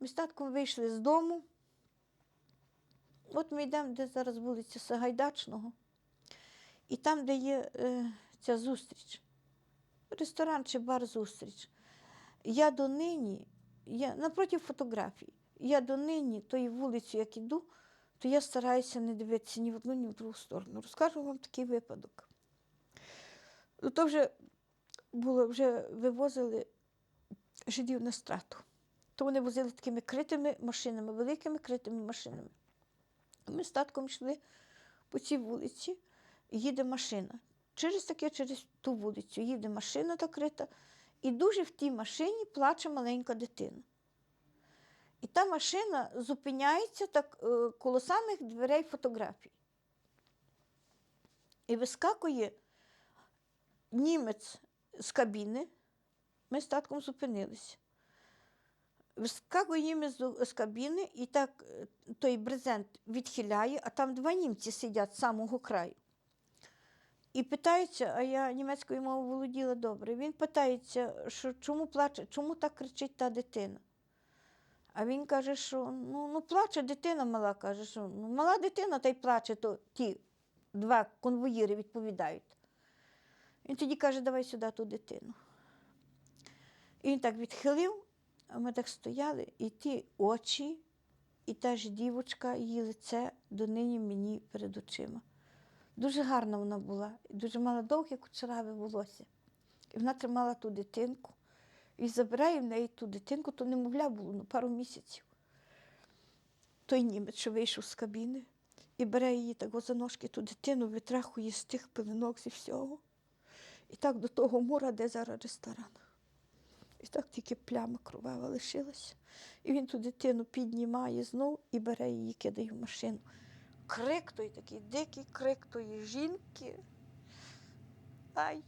Ми з татком вийшли з дому. От ми йдемо, де зараз вулиця Сагайдачного, і там, де є е, ця зустріч, ресторан чи бар зустріч. Я донині, я, напроти фотографій, я донині тою вулицю, як іду, то я стараюся не дивитися ні в одну, ні в другу сторону. Розкажу вам такий випадок. Ну, То вже було, вже вивозили жидів на страту. То вони возили такими критими машинами, великими критими машинами. Ми з татком йшли по цій вулиці, їде машина. Через таке, через ту вулицю їде машина та крита, і дуже в тій машині плаче маленька дитина. І та машина зупиняється так е, коло самих дверей фотографій. І вискакує німець з кабіни. Ми з татком зупинилися. Вискакує німець з- кабіни і так е, той брезент відхиляє, а там два німці сидять з самого краю. І питається, а я німецькою мовою володіла добре. Він питається, що чому плаче, чому так кричить та дитина. А він каже, що ну, ну плаче дитина мала, каже, що ну, мала дитина та й плаче, то ті два конвоїри відповідають. Він тоді каже, давай сюди ту дитину. І він так відхилив, ми так стояли, і ті очі, і та ж дівочка, її лице донині мені перед очима. Дуже гарна вона була, і дуже мала довге кучераве волосся. І вона тримала ту дитинку. І забирає в неї ту дитинку, то немовля було ну, пару місяців. Той німець, що вийшов з кабіни, і бере її так за ножки ту дитину, витрахує з тих пеленок зі всього. І так до того мура, де зараз ресторан. І так тільки пляма кровава лишилася. І він ту дитину піднімає знов і бере її, кидає в машину. Крик той такий дикий крик тої жінки. Ай.